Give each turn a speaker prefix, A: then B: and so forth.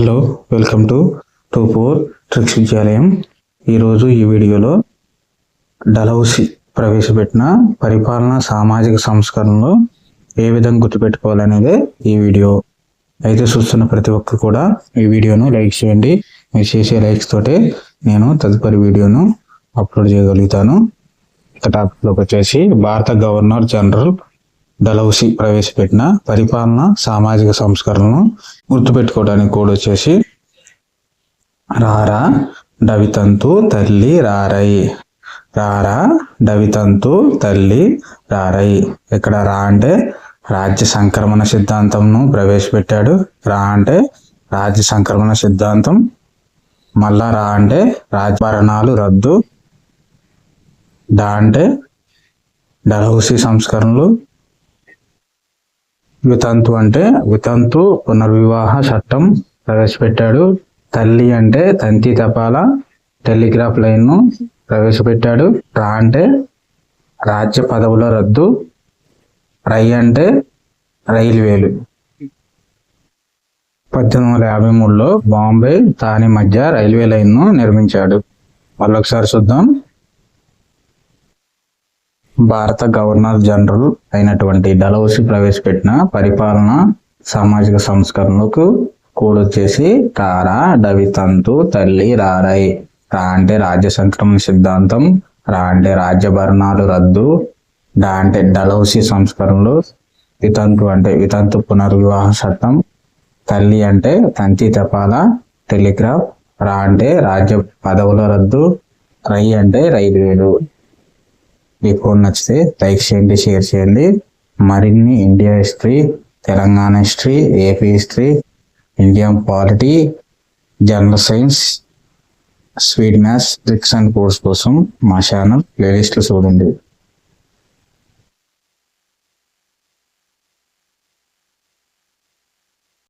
A: Hello welcome to two four tricks విద్యాలయం. ఈరోజు ఈ వీడియోలో డలౌసి ప్రవేశపెట్టిన పరిపాలన సామాజిక సంస్కరణలు ఏ విధంగా గుర్తుపెట్టుకోవాలనేదే ఈ వీడియో. అయితే చూస్తున్న ప్రతి ఒక్కరు కూడా ఈ వీడియోను లైక్ చేయండి. మీరు చేసే లైక్స్ తోటే నేను తదుపరి వీడియోను అప్లోడ్ చేయగలుగుతాను. ఇక టాపిక్లోకి వచ్చేసి భారత గవర్నర్ జనరల్ డలౌసి ప్రవేశపెట్టిన పరిపాలన సామాజిక సంస్కరణను గుర్తుపెట్టుకోవడానికి కూడా వచ్చేసి రారా డవితంతు తల్లి రారై. రారా డవితంతు తల్లి రారై. ఇక్కడ రా అంటే రాజ్య సంక్రమణ సిద్ధాంతంను ప్రవేశపెట్టాడు. రా అంటే రాజ్య సంక్రమణ సిద్ధాంతం. మళ్ళా రా అంటే రాజభరణాలు రద్దు. డా అంటే డలహౌసి సంస్కరణలు. వితంతు అంటే వితంతు పునర్వివాహ చట్టం ప్రవేశపెట్టాడు. తల్లి అంటే తంతి తపాల టెలిగ్రాఫ్ లైన్ను ప్రవేశపెట్టాడు. రా అంటే రాజ్య పదవుల రద్దు. రై అంటే రైల్వేలు. పద్దెనిమిది వందల యాభై మూడులో బాంబే తాని మధ్య రైల్వే లైన్ను నిర్మించాడు. మళ్ళొకసారి చూద్దాం. భారత గవర్నర్ జనరల్ అయినటువంటి డలౌసి ప్రవేశపెట్టిన పరిపాలన సామాజిక సంస్కరణలకు కూడొచ్చేసి కారా తారా డవితంతు తల్లి రారై. రా అంటే రాజ్య సంక్రమణ సిద్ధాంతం రా అంటే రాజ్యభరణాలు రద్దు డా అంటే డలౌసి సంస్కరణలు వితంతు అంటే వితంతు పునర్వివాహ చట్టం తల్లి అంటే తంతి తపాల టెలిగ్రాఫ్ రా అంటే రాజ్య పదవుల రద్దు రై అంటే రైల్వేలు. ఈ ఫోన్ నచ్చితే లైక్ చేయండి షేర్ చేయండి. మరిన్ని India history Telangana history AP history Indian polity general science sweet maths tricks and course కోసం మా ఛానల్ ప్లేలిస్ట్లు చూడండి.